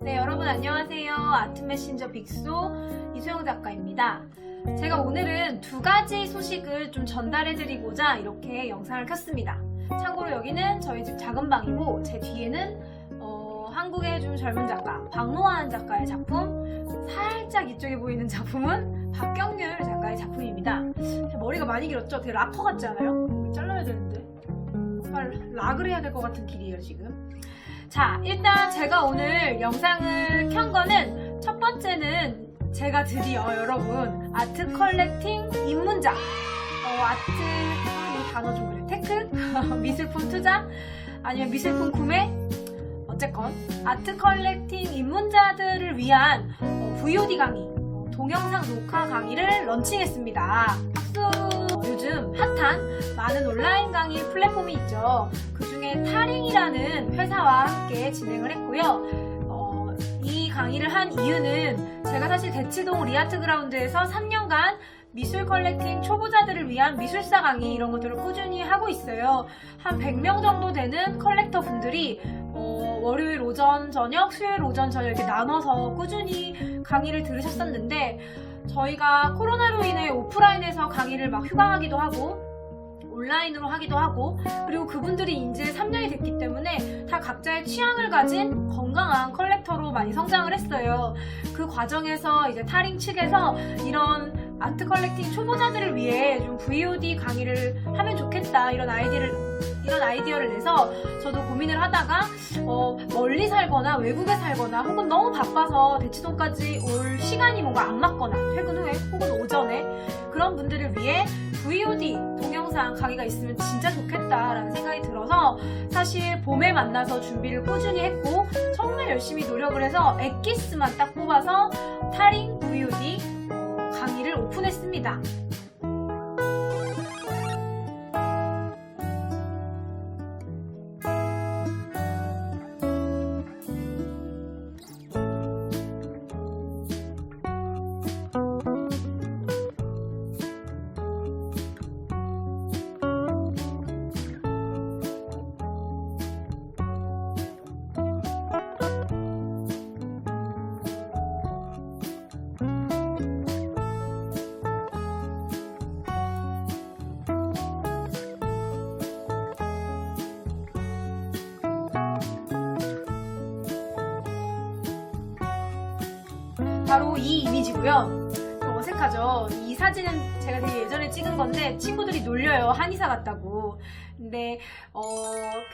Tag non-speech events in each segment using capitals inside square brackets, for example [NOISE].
네, 여러분 안녕하세요. 아트 메신저 빅소 이소영 작가입니다. 제가 오늘은 두 가지 소식을 좀 전달해드리고자 이렇게 영상을 켰습니다. 참고로 여기는 저희 집 작은 방이고 제 뒤에는 어, 한국의 좀 젊은 작가 박노한 작가의 작품 살짝 이쪽에 보이는 작품은 박경률 작가의 작품입니다. 제 머리가 많이 길었죠? 되게 락커 같지 않아요? 잘라야 되는데 정말 락을 해야 될 것 같은 길이에요 지금. 자, 일단 제가 오늘 영상을 켠 거는 첫 번째는 제가 드디어 여러분 아트 컬렉팅 입문자 어, 아트 이 단어 좀 그래 테크 [LAUGHS] 미술품 투자 아니면 미술품 구매 어쨌건 아트 컬렉팅 입문자들을 위한 어, VOD 강의 어, 동영상 녹화 강의를 런칭했습니다. 박수! 요즘 핫한 많은 온라인 강의 플랫폼이 있죠. 그 중에 타링이라는 회사와 함께 진행을 했고요. 어, 이 강의를 한 이유는 제가 사실 대치동 리아트 그라운드에서 3년간 미술 컬렉팅 초보자들을 위한 미술사 강의 이런 것들을 꾸준히 하고 있어요. 한 100명 정도 되는 컬렉터 분들이 어, 월요일 오전 저녁, 수요일 오전 저녁 이렇게 나눠서 꾸준히 강의를 들으셨었는데 저희가 코로나로 인해 오프라인에서 강의를 막 휴강하기도 하고 온라인으로 하기도 하고 그리고 그분들이 이제 3년이 됐기 때문에 다 각자의 취향을 가진 건강한 컬렉터로 많이 성장을 했어요. 그 과정에서 이제 타링 측에서 이런 아트 컬렉팅 초보자들을 위해 좀 VOD 강의를 하면 좋겠다 이런 아이디를 이런 아이디어를 내서 저도 고민을 하다가 어, 멀리 살거나 외국에 살거나 혹은 너무 바빠서 대치동까지 올 시간이 뭔가 안 맞거나 퇴근 후에 혹은 오전에 그런 분들을 위해 VOD 동영상 강의가 있으면 진짜 좋겠다라는 생각이 들어서 사실 봄에 만나서 준비를 꾸준히 했고 정말 열심히 노력을 해서 엑기스만 딱 뽑아서 타링 VOD 강의를 오픈했습니다. 바로 이 이미지고요. 좀 어색하죠. 이 사진은 제가 되게 예전에 찍은 건데 친구들이 놀려요. 한의사 같다고. 근데 어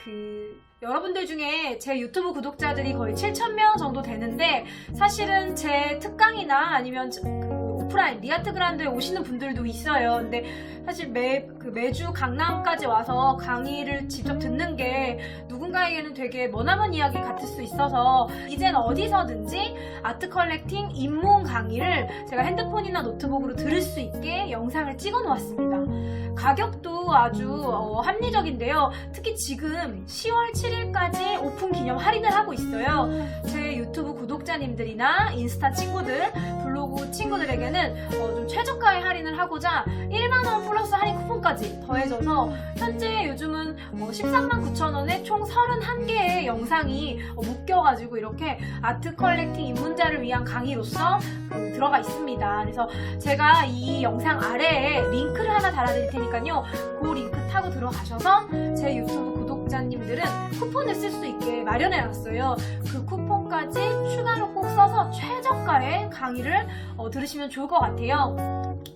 그 여러분들 중에 제 유튜브 구독자들이 거의 7,000명 정도 되는데 사실은 제 특강이나 아니면 저- 그 오프라인 리아트 그란드에 오시는 분들도 있어요. 근데 사실 매, 그 매주 강남까지 와서 강의를 직접 듣는 게 누군가에게는 되게 머나먼 이야기 같을 수 있어서 이젠 어디서든지 아트 컬렉팅 입문 강의를 제가 핸드폰이나 노트북으로 들을 수 있게 영상을 찍어 놓았습니다. 가격도 아주 어, 합리적인데요. 특히 지금 10월 7일까지 오픈 기념 할인을 하고 있어요. 제 유튜브 구독자님들이나 인스타 친구들, 블로그 친구들에게는 어, 좀 최저가의 할인을 하고자 1만원 플러스 할인 쿠폰까지 더해져서 현재 요즘은 어, 13만 9천원에 총 31개의 영상이 어, 묶여가지고 이렇게 아트 컬렉팅 입문자를 위한 강의로서 그, 들어가 있습니다. 그래서 제가 이 영상 아래에 링크를 하나 달아드릴 테니 까요. 그 링크 타고 들어가셔서 제 유튜브 구독자님들은 쿠폰을 쓸 수 있게 마련해놨어요. 그 쿠폰까지 추가로 꼭 써서 최저가의 강의를 어, 들으시면 좋을 것 같아요.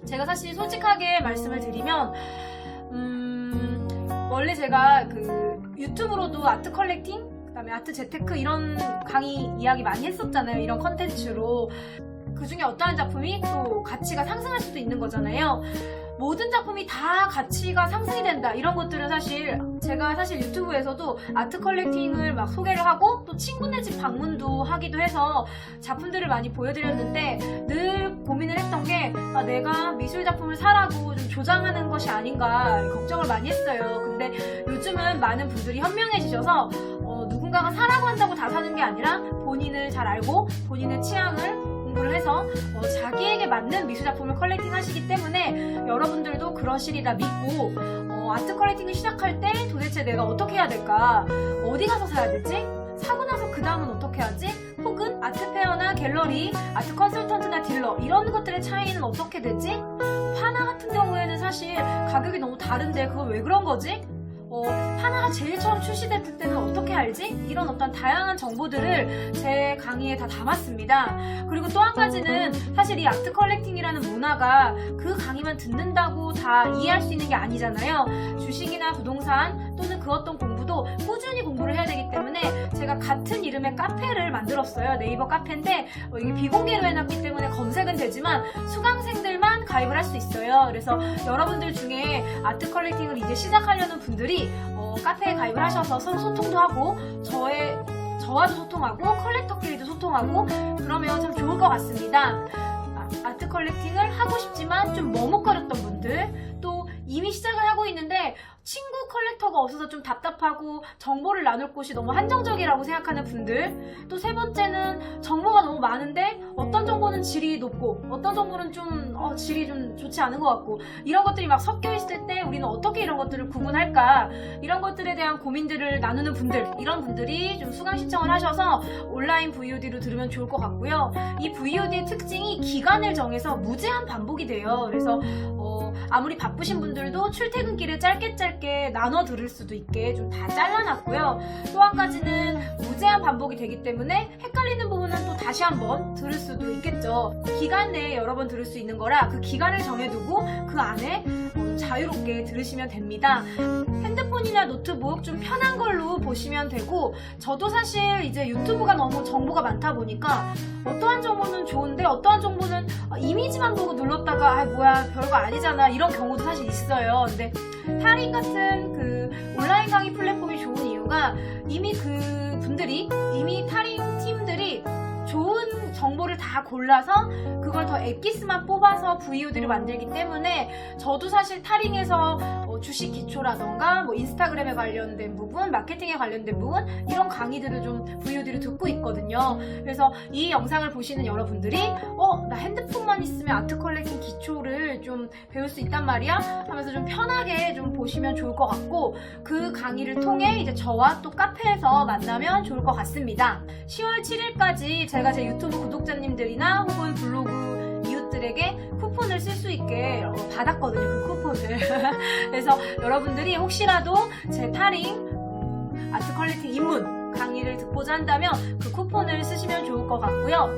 제가 사실 솔직하게 말씀을 드리면, 음, 원래 제가 그 유튜브로도 아트 컬렉팅, 그 다음에 아트 재테크 이런 강의 이야기 많이 했었잖아요. 이런 컨텐츠로. 그 중에 어떠한 작품이 또 가치가 상승할 수도 있는 거잖아요. 모든 작품이 다 가치가 상승이 된다. 이런 것들은 사실 제가 사실 유튜브에서도 아트 컬렉팅을 막 소개를 하고 또 친구네 집 방문도 하기도 해서 작품들을 많이 보여드렸는데 늘 고민을 했던 게 아, 내가 미술 작품을 사라고 좀 조장하는 것이 아닌가 걱정을 많이 했어요. 근데 요즘은 많은 분들이 현명해지셔서 어, 누군가가 사라고 한다고 다 사는 게 아니라 본인을 잘 알고 본인의 취향을 공부를 해서 어, 자기에게 맞는 미술 작품을 컬렉팅 하시기 때문에 여러분들도 그러시리라 믿고 어, 아트 컬렉팅을 시작할 때 도대체 내가 어떻게 해야 될까? 어디 가서 사야 되지? 사고 나서 그 다음은 어떻게 하지? 혹은 아트페어나 갤러리, 아트 컨설턴트나 딜러 이런 것들의 차이는 어떻게 되지? 하나 같은 경우에는 사실 가격이 너무 다른데 그건 왜 그런 거지? 어, 하나가 제일 처음 출시됐을 때는 어떻게 알지? 이런 어떤 다양한 정보들을 제 강의에 다 담았습니다. 그리고 또 한 가지는 사실 이 아트 컬렉팅이라는 문화가 그 강의만 듣는다고 다 이해할 수 있는 게 아니잖아요. 주식이나 부동산 또는 그 어떤 공부도 꾸준히 공부를 해야 되기 때문에 제가 같은 이름의 카페를 만들었어요. 네이버 카페인데 어, 이게 비공개로 해놨기 때문에 검색은 되지만 수강생들만 가입을 할 수 있어요. 그래서 여러분들 중에 아트 컬렉팅을 이제 시작하려는 분들이 어, 카페에 가입을 하셔서 서로 소통도 하고 저의 저와도 소통하고 컬렉터끼리도 소통하고 그러면 참 좋을 것 같습니다. 아, 아트 컬렉팅을 하고 싶지만 좀 머뭇거렸던 분들 또 이미 시작을 하고 있는데 친구 컬렉터가 없어서 좀 답답하고 정보를 나눌 곳이 너무 한정적이라고 생각하는 분들. 또 세 번째는 정보가 너무 많은데 어떤 정보는 질이 높고 어떤 정보는 좀 어, 질이 좀 좋지 않은 것 같고 이런 것들이 막 섞여 있을 때 우리는 어떻게 이런 것들을 구분할까? 이런 것들에 대한 고민들을 나누는 분들 이런 분들이 좀 수강 신청을 하셔서 온라인 VOD로 들으면 좋을 것 같고요. 이 VOD의 특징이 기간을 정해서 무제한 반복이 돼요. 그래서 어, 아무리 바쁘신 분들도 출퇴근길에 짧게 짧게 나눠 들을 수도 있게 좀 다 잘라놨고요. 또 한 가지는 무제한 반복이 되기 때문에 헷갈리는 부분은 또 다시 한번 들을 수도 있겠죠. 기간 내에 여러 번 들을 수 있는 거라 그 기간을 정해두고 그 안에 어, 자유롭게 들으시면 됩니다. 핸드 폰이나 노트북 좀 편한 걸로 보시면 되고 저도 사실 이제 유튜브가 너무 정보가 많다 보니까 어떠한 정보는 좋은데 어떠한 정보는 아, 이미지만 보고 눌렀다가 아 뭐야 별거 아니잖아 이런 경우도 사실 있어요. 근데 타링 같은 그 온라인 강의 플랫폼이 좋은 이유가 이미 그 분들이 이미 타링 팀들이 좋은 정보를 다 골라서 그걸 더 엑기스만 뽑아서 VOD를 만들기 때문에 저도 사실 타링에서 어, 주식 기초라던가 뭐 인스타그램에 관련된 부분, 마케팅에 관련된 부분 이런 강의들을 좀 VOD를 듣고 있거든요. 그래서 이 영상을 보시는 여러분들이 어, 나 핸드폰만 있으면 아트 컬렉팅 기초를 좀 배울 수 있단 말이야? 하면서 좀 편하게 좀 보시면 좋을 것 같고 그 강의를 통해 이제 저와 또 카페에서 만나면 좋을 것 같습니다. 10월 7일까지 제가 제 유튜브 구독자님들이나 혹은 블로그 이웃들에게 쿠폰을 쓸 수 있게 어, 받았거든요. 그 쿠폰을. [LAUGHS] 그래서 여러분들이 혹시라도 제 타링 음, 아트 컬렉팅 입문 강의를 듣고자 한다면 그 쿠폰을 쓰시면 좋을 것 같고요.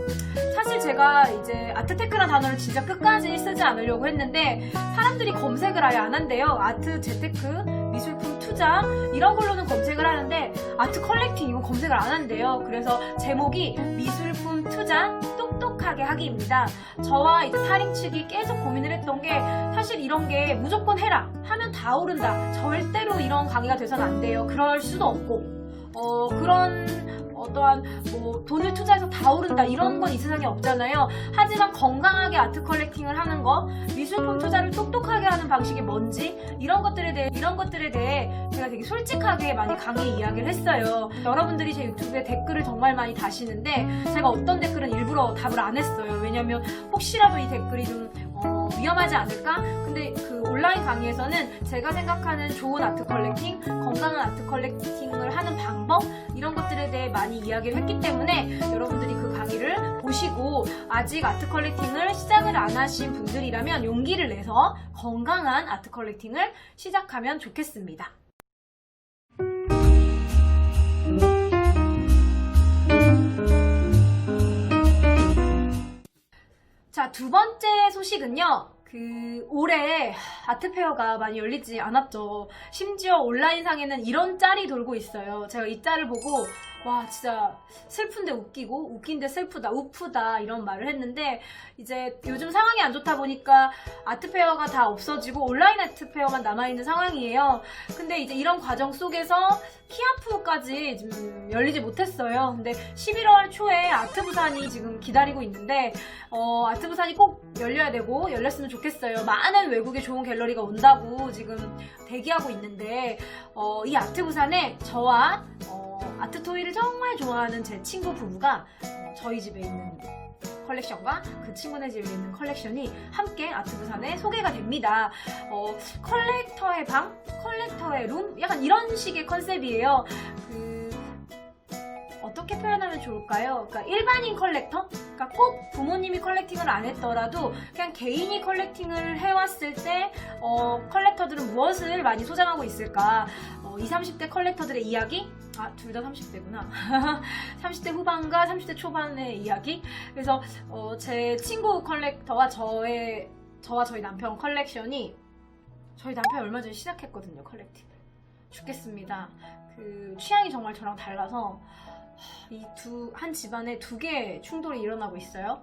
사실 제가 이제 아트테크라는 단어를 진짜 끝까지 쓰지 않으려고 했는데 사람들이 검색을 아예 안 한대요. 아트 재테크, 미술품 투자 이런 걸로는 검색을 하는데 아트 컬렉팅 이거 검색을 안 한대요. 그래서 제목이 미술품 투자 똑똑하게 하기입니다. 저와 이제 타링 측이 계속 고민을 했던 게 사실 이런 게 무조건 해라 하면 다 오른다. 절대로 이런 강의가 돼서는 안 돼요. 그럴 수도 없고 어 그런 어떠한 뭐 돈을 투자해서 다 오른다 이런 건 이 세상에 없잖아요. 하지만 건강하게 아트 컬렉팅을 하는 거, 미술품 투자를 똑 똑하게 하는 방식이 뭔지 이런 것들에 대해 이런 것들에 대해 제가 되게 솔직하게 많이 강의 이야기를 했어요. 여러분들이 제 유튜브에 댓글을 정말 많이 다시는데 제가 어떤 댓글은 일부러 답을 안 했어요. 왜냐면 혹시라도 이 댓글이 좀 어, 위험하지 않을까? 근데 그 온라인 강의에서는 제가 생각하는 좋은 아트 컬렉팅, 건강한 아트 컬렉팅을 하는 방법 이런 것들에 대해 많이 이야기를 했기 때문에 여러분들이 그 강의를 보시고 아직 아트 컬렉팅을 시작을 안 하신 분들이라면 용기를 내서 건강한 아트 컬렉팅을 시작하면 좋겠습니다. 자, 두 번째 소식은요. 그 올해 아트페어가 많이 열리지 않았죠. 심지어 온라인상에는 이런 짤이 돌고 있어요. 제가 이 짤을 보고 와 진짜 슬픈데 웃기고 웃긴데 슬프다 우프다 이런 말을 했는데 이제 요즘 상황이 안 좋다 보니까 아트페어가 다 없어지고 온라인 아트페어만 남아있는 상황이에요. 근데 이제 이런 과정 속에서 키아프까지 지금 열리지 못했어요. 근데 11월 초에 아트부산이 지금 기다리고 있는데 어, 아트부산이 꼭 열려야 되고 열렸으면 좋겠어요. 많은 외국의 좋은 갤러리가 온다고 지금 대기하고 있는데 어, 이 아트부산에 저와 어, 아트토이를 정말 좋아하는 제 친구 부부가 어, 저희 집에 있는 컬렉션과 그 친구네 집에 있는 컬렉션이 함께 아트부산에 소개가 됩니다. 어, 컬렉터의 방, 컬렉터의 룸, 약간 이런 식의 컨셉이에요. 그 어떻게 표현하면 좋을까요? 그러니까 일반인 컬렉터? 그러니까 꼭 부모님이 컬렉팅을 안 했더라도 그냥 개인이 컬렉팅을 해왔을 때 어, 컬렉터들은 무엇을 많이 소장하고 있을까? 어, 20, 30대 컬렉터들의 이야기? 아, 둘 다 30대구나. 30대 [LAUGHS] 후반과 30대 초반의 이야기? 그래서 어, 제 친구 컬렉터와 저의 저와 저희 남편 컬렉션이 저희 남편이 얼마 전에 시작했거든요, 컬렉팅. 죽겠습니다. 그 취향이 정말 저랑 달라서 이 두 한 집안에 두 개의 충돌이 일어나고 있어요.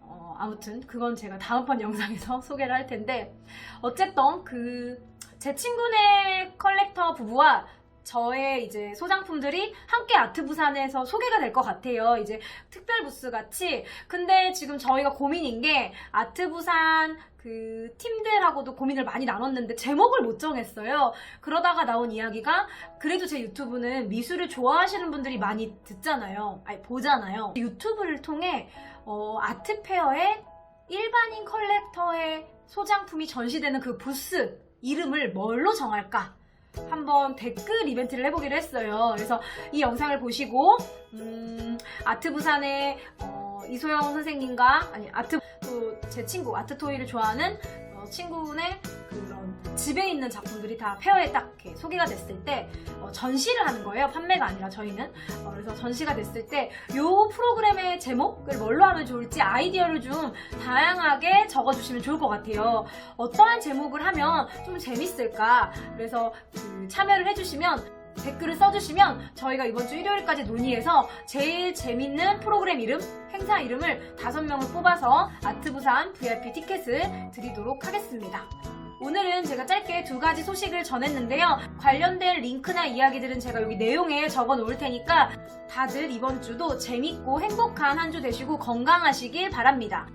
어, 아무튼 그건 제가 다음번 영상에서 [LAUGHS] 소개를 할 텐데 어쨌든 그 제 친구네 컬렉터 부부와 저의 이제 소장품들이 함께 아트 부산에서 소개가 될 것 같아요. 이제 특별 부스 같이. 근데 지금 저희가 고민인 게 아트 부산 그 팀들하고도 고민을 많이 나눴는데 제목을 못 정했어요. 그러다가 나온 이야기가 그래도 제 유튜브는 미술을 좋아하시는 분들이 많이 듣잖아요. 아니 보잖아요. 유튜브를 통해 어, 아트 페어에 일반인 컬렉터의 소장품이 전시되는 그 부스 이름을 뭘로 정할까? 한번 댓글 이벤트를 해보기로 했어요. 그래서 이 영상을 보시고 음, 아트 부산의 어, 이소영 선생님과 아니 아트 또 제 친구 아트 토이를 좋아하는 어, 친구의 그런 집에 있는 작품들이 다 페어에 딱 이렇게 소개가 됐을 때 어, 전시를 하는 거예요. 판매가 아니라 저희는 어, 그래서 전시가 됐을 때 이 프로그램의 제목을 뭘로 하면 좋을지 아이디어를 좀 다양하게 적어주시면 좋을 것 같아요. 어떠한 제목을 하면 좀 재밌을까? 그래서 그 참여를 해주시면 댓글을 써주시면 저희가 이번 주 일요일까지 논의해서 제일 재밌는 프로그램 이름, 행사 이름을 다섯 명을 뽑아서 아트부산 VIP 티켓을 드리도록 하겠습니다. 오늘은 제가 짧게 두 가지 소식을 전했는데요. 관련된 링크나 이야기들은 제가 여기 내용에 적어 놓을 테니까 다들 이번 주도 재밌고 행복한 한 주 되시고 건강하시길 바랍니다.